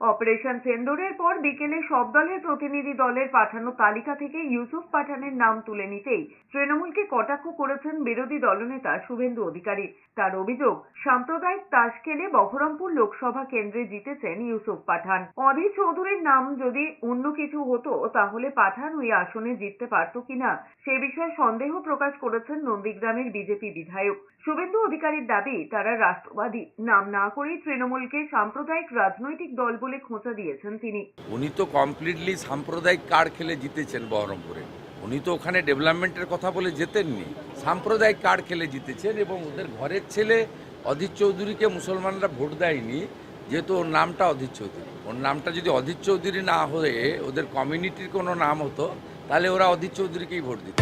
Operation সেন্দুরের পর বিকেলে সব দলের প্রতিনিধি দলের পাঠানো তালিকা থেকে ইউসুফ পাঠানের নাম তুলে নিতেই তৃণমূলকে কটাক্ষ করেছেন বিরোধী দলনেতা শুভেন্দু অধিকারী। তার অভিযোগ, সাম্প্রদায়িক তাস খেলে বহরমপুর লোকসভা কেন্দ্রে জিতেছেন ইউসুফ পাঠান। অধীর চৌধুরীর নাম যদি অন্য কিছু হতো, তাহলে পাঠান ওই আসনে জিততে পারত কিনা, সে বিষয়ে সন্দেহ প্রকাশ করেছেন নন্দীগ্রামের বিজেপি বিধায়ক। শুভেন্দু অধিকারীর দাবি, তারা রাষ্ট্রবাদী। নাম না করেই তৃণমূলকে সাম্প্রদায়িক রাজনৈতিক দল বলে খোঁচা দিয়েছেন তিনি। উনি তো কমপ্লিটলি সাম্প্রদায়িক কার্ড খেলে জিতেছেন বহরমপুরে। উনি তো ওখানে ডেভেলপমেন্টের কথা বলে জেতেননি। সাম্প্রদায়িক কার্ড খেলে জিতেছেন এবং ওদের ঘরের ছেলে অধীর চৌধুরীকে মুসলমানরা ভোট দেয়নি, যেহেতু ওর নামটা অধীর চৌধুরী। ওর নামটা যদি অধীর চৌধুরী না হয়ে ওদের কমিউনিটির কোনো নাম হতো, তাহলে ওরা অধীর চৌধুরীকেই ভোট দিত।